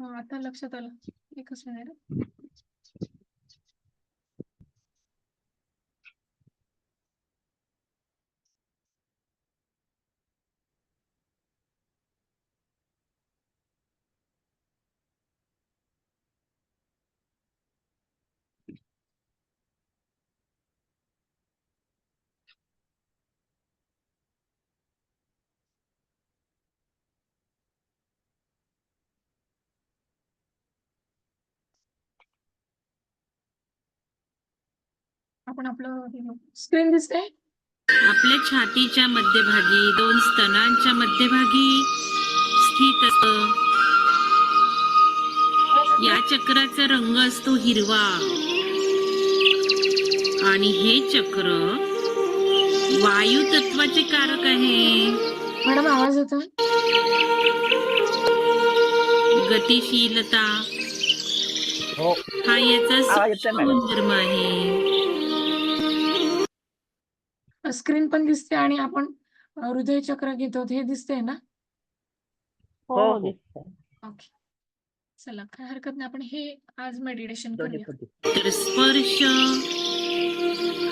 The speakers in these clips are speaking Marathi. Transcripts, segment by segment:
हा आता लक्षात आलं. एकच मिनिट. आपण आपलं स्क्रीन दिसते? आपल्या छातीच्या मध्यभागी दोन स्तनांच्या मध्यभागी स्थित असत. या चक्राचा रंग असतो हिरवा. आणि हे चक्र वायू तत्वाचे कारक आहे. मॅडम आवाज येतो? गतिशीलता. हो. हा याचा. गुणधर्म आहे. स्क्रीन पण दिसते आणि आपण हृदय चक्र घेतो हे दिसते ना? हो हो ओके. चला काय हरकत नाही आपण हे आज मेडिटेशन करूया. तर स्पर्श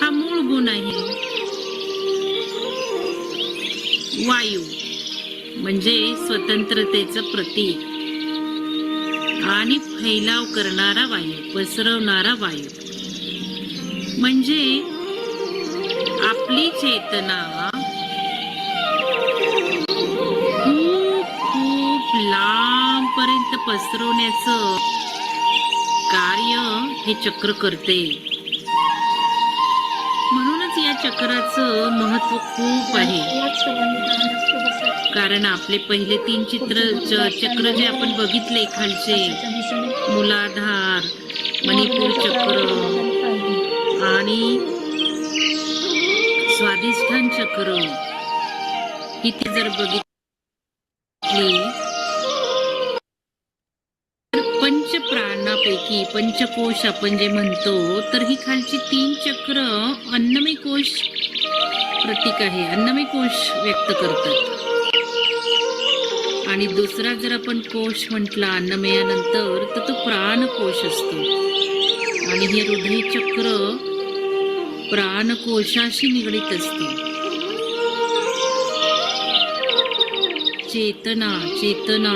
हा मूळ गुण आहे. वायू म्हणजे स्वतंत्रतेचं प्रतीक. आणि फैलाव करणारा वायू पसरवणारा वायू. म्हणजे आपली चेतना. खूप खूप लांब पर्यंत पसरवण्याचं कार्य हे चक्र करते. म्हणूनच या चक्राचं महत्त्व खूप आहे. कारण आपले पहिले तीन चित्र च- चक्र जे आपण बघितले खालचे मुलाधार मणिपूर चक्र आणि स्वाधिष्ठान चक्र इथे जर बघितली तर पंचप्राणापैकी पंचकोश आपण जे म्हणतो तर ही खालची तीन चक्र अन्नमय कोश प्रतीक आहे. अन्नमय कोश व्यक्त करतात. आणि दुसरा जर आपण कोश म्हटला अन्नमयानंतर तर तो प्राणकोश असतो. आणि हे हृदय चक्र प्राणकोशाशी निगडीत असते. चेतना चेतना.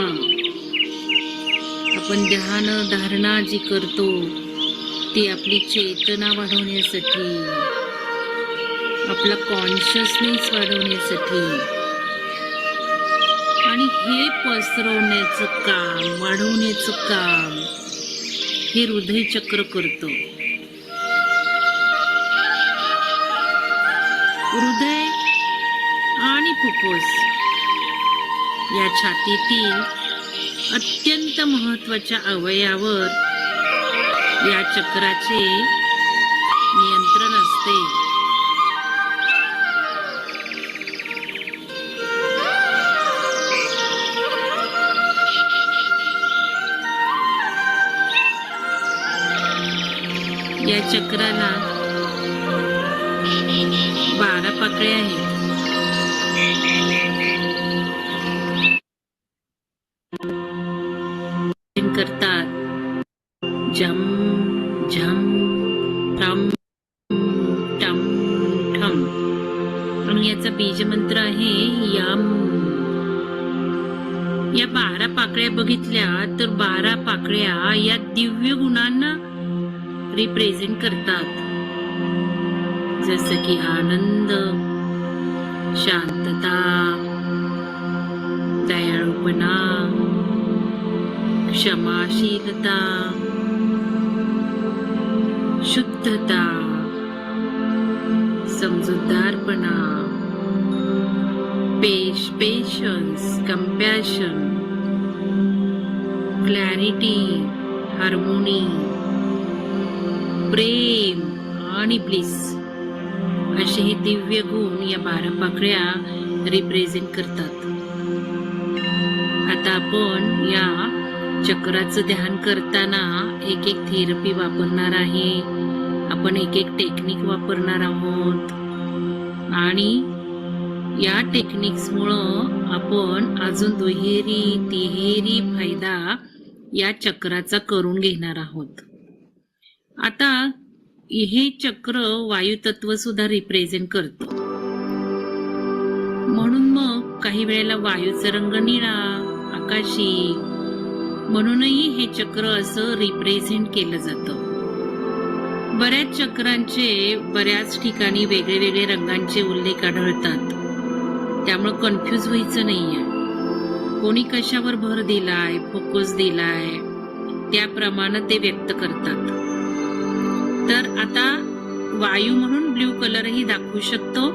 आपण ध्यान धारणा जी करतो ती आपली चेतना वाढवण्यासाठी आपला कॉन्शियसनेस वाढवण्यासाठी. आणि हे पसरवण्याचं काम वाढवण्याचं काम हे हृदय चक्र हृदय आणि फुफ्फुस या छातीतील अत्यंत महत्त्वाच्या अवयावर या चक्राचे नियंत्रण असते. या चक्राला बारा आहे. करतात. जम झम ठम टम ठम. आणि याचा बीजमंत्र आहे यम. या बारा पाकळ्या बघितल्या तर बारा पाकळ्या या दिव्य गुणांना रिप्रेझेंट करतात. जसं की आनंद शांतता दयाळूपणा क्षमाशीलता शुद्धता समजूतदारपणा पेश पेशन्स कम्पॅशन क्लॅरिटी हार्मोनी प्रेम आणि ब्लिस असे हे दिव्य गुण या बारा पाकळ्या रिप्रेझेंट करतात. आता आपण या चक्राचं ध्यान करताना एक एक थेरपी वापरणार आहे. आपण एक एक टेक्निक वापरणार आहोत. आणि या टेक्निक्समुळं आपण अजून दुहेरी तिहेरी फायदा या चक्राचा करून घेणार आहोत. आता हे चक्र वायुतत्व सुद्धा रिप्रेझेंट करतं. म्हणून मग काही वेळेला वायूचा रंग निळा आकाशी म्हणूनही हे चक्र असं रिप्रेझेंट केलं जातं. बऱ्याच चक्रांचे बऱ्याच ठिकाणी वेगळे वेगळे रंगांचे उल्लेख आढळतात. त्यामुळे कन्फ्यूज व्हायचं नाहीये. कोणी कशावर भर दिलाय फोकस दिलाय त्याप्रमाणे ते व्यक्त करतात. तर आता वायू म्हणून ब्ल्यू कलरही दाखवू शकतो.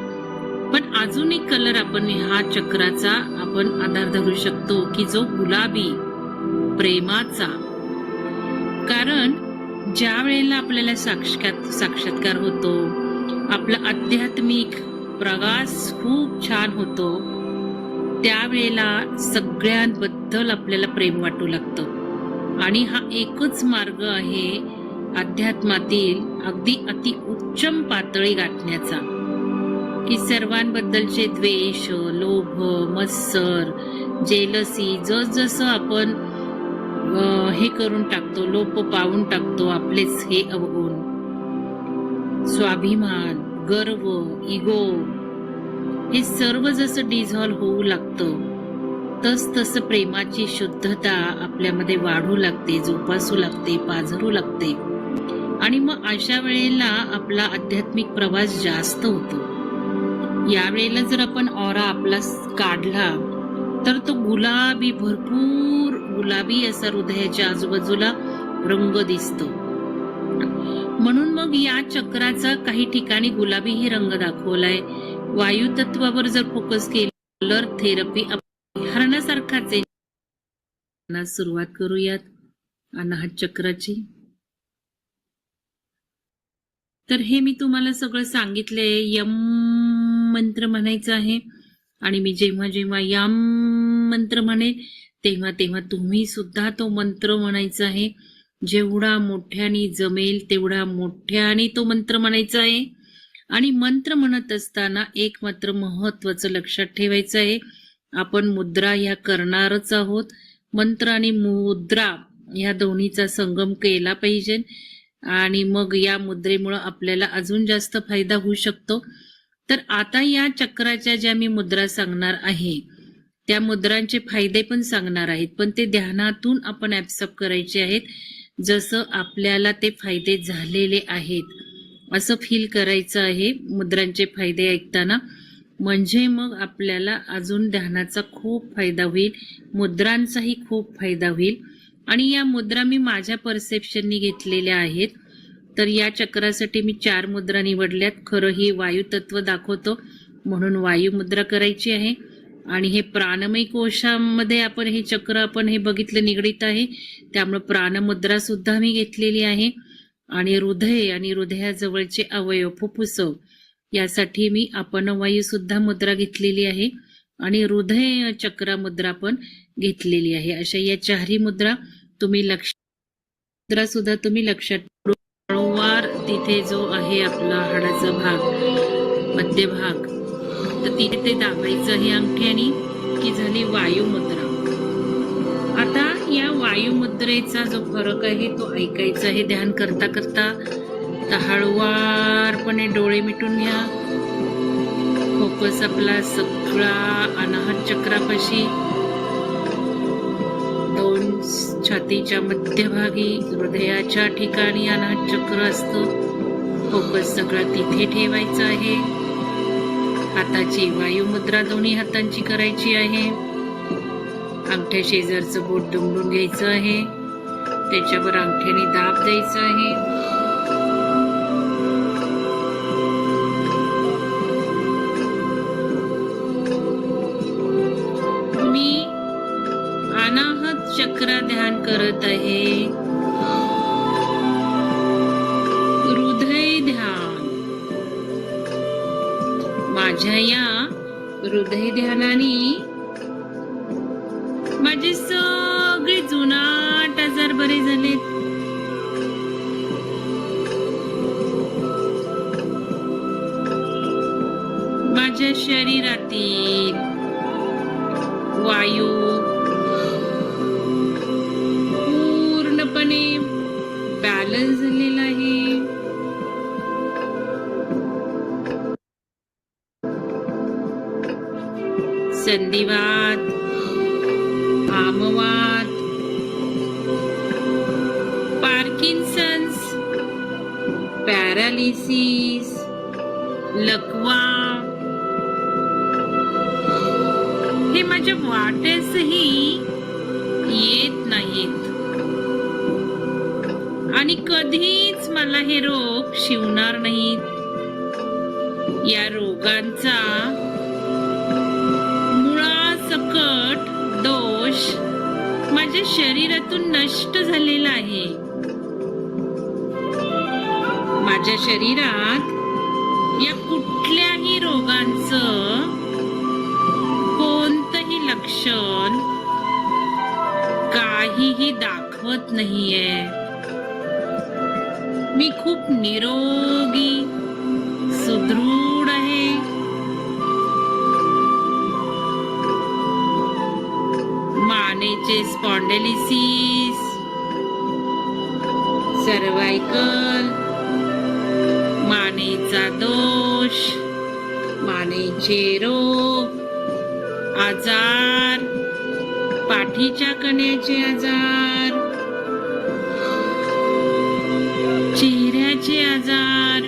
पण अजून एक कलर आपण हा चक्राचा आपण आधार धरू शकतो की जो गुलाबी प्रेमाचा. कारण ज्या वेळेला आपल्याला साक्षात साक्षात्कार होतो आपला आध्यात्मिक प्रवास खूप छान होतो त्यावेळेला सगळ्यांबद्दल आपल्याला प्रेम वाटू लागतं. आणि हा एकच मार्ग आहे अध्यात्मातील अगदी अति उच्चम पातळी गाठण्याचा. की सर्वांबद्दलचे द्वेष लोभ मत्सर जेलसी जसजसं आपण हे करून टाकतो लोप पावून टाकतो आपलेच हे अवगुण. स्वाभिमान गर्व इगो हे सर्व जसं डिझॉल्व होऊ लागतं तस तस प्रेमाची शुद्धता आपल्यामध्ये वाढू लागते जोपासू लागते पाझरू लागते. आणि मग अशा वेळेला आपला आध्यात्मिक प्रवास जास्त होतो. यावेळेला जर आपण ऑरा आपला काढला तर तो गुलाबी भरपूर गुलाबी असा हृदयाच्या आजूबाजूला रंग दिसतो. म्हणून मग या चक्राचा काही ठिकाणी गुलाबीही रंग दाखवलाय. वायू तत्वावर जर फोकस केलं कलर थेरपी हरणासारखाच आहे. सुरुवात करूयात. अनाहत चक्राची. तर हे मी तुम्हाला सगळं सांगितले. यम मंत्र म्हणायचं आहे. आणि मी जेव्हा जेव्हा यम मंत्र म्हणेन तेव्हा तेव्हा तुम्ही सुद्धा तो मंत्र म्हणायचा आहे. जेवढा मोठ्याने जमेल तेवढा मोठ्याने तो मंत्र म्हणायचा आहे. आणि मंत्र म्हणत असताना एक मात्र महत्वाचं लक्षात ठेवायचं आहे. आपण मुद्रा ह्या करणारच आहोत. मंत्र आणि मुद्रा ह्या दोन्हीचा संगम केला पाहिजे. आणि मग या मुद्रेमुळं आपल्याला अजून जास्त फायदा होऊ शकतो. तर आता या चक्राच्या ज्या मी मुद्रा सांगणार आहे त्या मुद्रांचे फायदे पण सांगणार आहेत. पण ते ध्यानातून आपण ऍप्सअप करायचे आहेत जसं आपल्याला ते फायदे झालेले आहेत. असं फील करायचं आहे मुद्रांचे फायदे ऐकताना. म्हणजे मग आपल्याला अजून ध्यानाचा खूप फायदा होईल मुद्रांचाही खूप फायदा होईल. आणि या मुद्रा मी माझ्या परसेप्शननी घेतलेल्या आहेत. तर या चक्रासाठी मी चार मुद्रा निवडल्यात. खरं ही वायू तत्व दाखवतो. म्हणून वायू मुद्रा करायची आहे. आणि हे प्राणमय कोशामध्ये आपण हे चक्र आपण हे बघितलं निगडीत आहे. त्यामुळे प्राणमुद्रा सुद्धा मी घेतलेली आहे. आणि हृदय आणि हृदयाजवळचे अवयव फुफ्फुस यासाठी मी अपनवायू सुद्धा मुद्रा घेतलेली आहे. आणि हृदय चक्र मुद्रा पण घेतलेली आहे. अशा या चारही मुद्रा तुम्ही लक्ष मुद्रा सुद्धा तुम्ही लक्षात वारंवार तिथे जो आहे आपला हाडाचा भाग मध्यभाग तर तिथे ते दाबायचं हे अंगठ्याने की झाली वायुमुद्रा. आता या वायुमुद्रेचा जो फरक आहे तो ऐकायचा आहे. ध्यान करता करता तर हळुवारपणे डोळे मिटून घ्या. फोकस आपला सगळा अनाहत चक्रापाशी छातीच्या मध्यभागी हृदयाच्या ठिकाणी अनाथ चक्र असतो. फोकस सगळा तिथे ठेवायचा आहे. हाताची वायुमुद्रा दोन्ही हातांची करायची आहे. अंगठ्या शेजारचं बोट दुमडून घ्यायचं आहे. त्याच्यावर अंगठ्याने दाब द्यायचा आहे. ध्यान करत आहे. हृदय ध्यान. माझ्या या हृदय ध्यानाने गलजलेला आहे संधिवाद आमवाद पार्किन्सन्स पॅरालिसिस लकवा. हे माझ्या वाटे आणि कधीच मला हे रोग शिवणार नाहीत. या रोगांचा मुळासकट दोष माझ्या शरीरातून नष्ट झालेला आहे. माझ्या शरीरात या कुठल्याही रोगांचं कोणतंही लक्षण काहीही दाखवत नाहीये. मी खूप निरोगी सुदृढ आहे. मानेचे स्पॉन्डेलिसिस सर्वायकल मानेचा दोष मानेचे रोग आजार पाठीच्या कण्याचे आजार. चेहऱ्याचे आजार.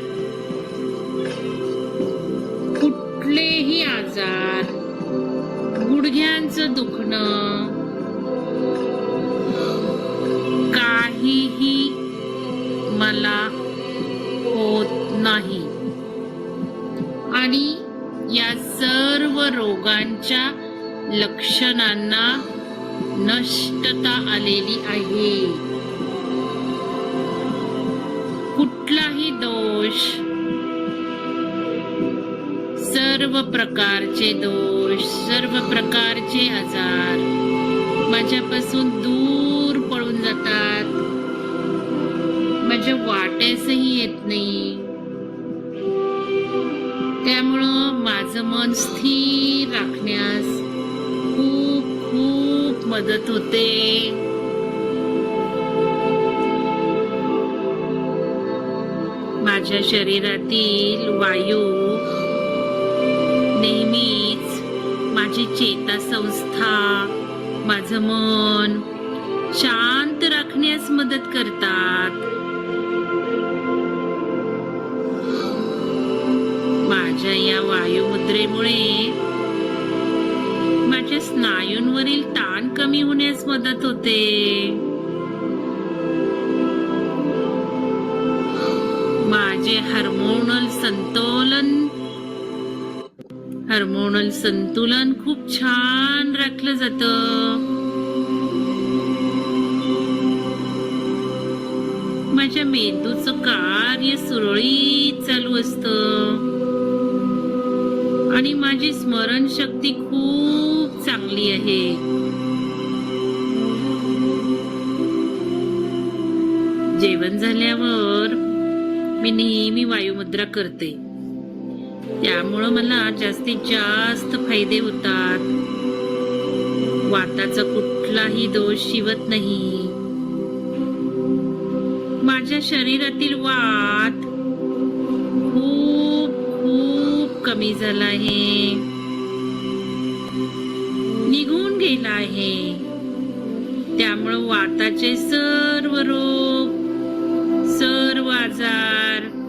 कुठलेही आजार. गुडघ्यांचं दुखणं. काहीही मला होत नाही. आणि या सर्व रोगांच्या लक्षणांना नष्टता आलेली आहे. सर्व प्रकारचे दोष सर्व प्रकारचे आजार माझ्यापासून दूर पळून जातात. माझ्या वाट्यासही येत नाही. त्यामुळं माझं मन स्थिर राखण्यास खूप खूप मदत होते. माझ्या शरीरातील वायू नेहमीच माझी चेता संस्था माझं मन शांत राखण्यास मदत करतात. माझ्या या वायुमुद्रेमुळे माझ्या स्नायूंवरील ताण कमी होण्यास मदत होते. माझे हार्मोनल संतोलन हार्मोनल संतुलन खूप छान राखलं जातं. माझ्या मेंदूचं कार्य सुरळीत चालू असतं. आणि माझी स्मरणशक्ती खूप चांगली आहे. जेवण झाल्यावर मी नेहमी वायुमुद्रा करते. त्यामुळं मला जास्तीत जास्त फायदे होतात. वाताचा कुठलाही दोष शिवत नाही. माझ्या शरीरातील वात खूप खूप कमी झाला आहे. निघून गेला आहे. त्यामुळं वाताचे सर्व रोग सर्व आजार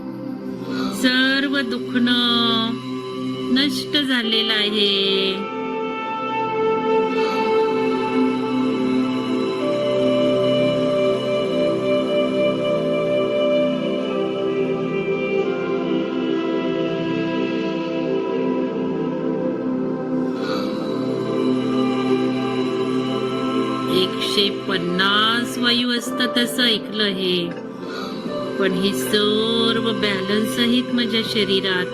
सर्व दुखणं नष्ट झालेलं आहे. एकशे पन्नास वायू असतं तसं ऐकलं हे. पण हे सर्व बॅलन्स आहेत माझ्या शरीरात.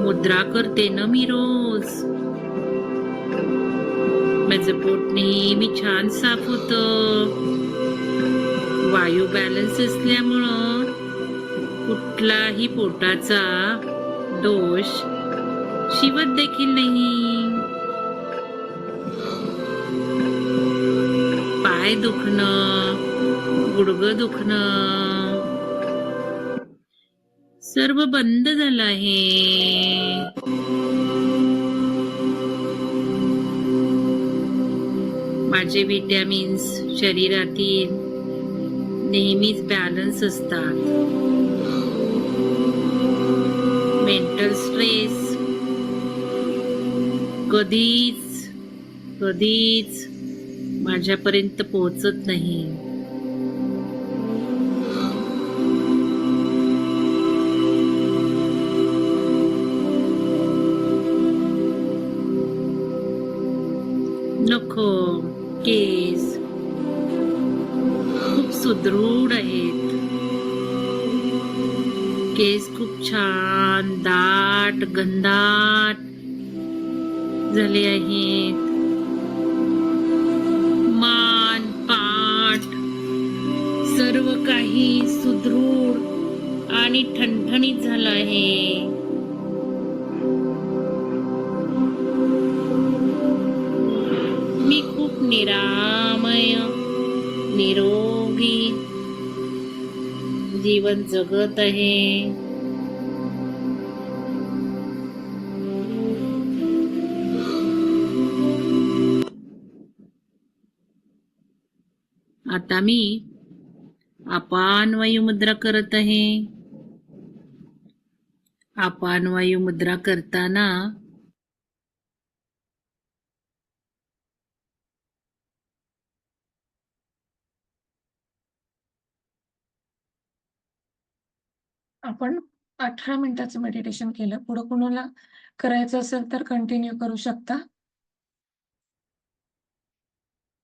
मुद्रा करते ना मी रोज. माझं पोट नेहमी छान साफ होत. वायू बॅलन्स असल्यामुळं कुठलाही पोटाचा दोष शिवत देखील नाही. पाय दुखणं गुडग दुखणं. सर्व बंद झालं आहे. माझे विटॅमिन्स शरीरातील नेहमीच बॅलन्स असतात. Mental stress. कधीच कधीच माझ्यापर्यंत पोहोचत नाही. नख केस खूप सुदृढ आहेत. केस खूप छान दाट गंधाट झाले आहेत. मान पाठ सर्व काही सुदृढ आणि ठणठणीत झालं आहे. निरामय निरोगी जीवन जगत आहे. आता मी अपान वायू मुद्रा करत आहे. अपान वायू मुद्रा करताना आपण अठरा मिनिटाचं मेडिटेशन केलं. पुढं कुणाला करायचं असेल तर कंटिन्यू करू शकता.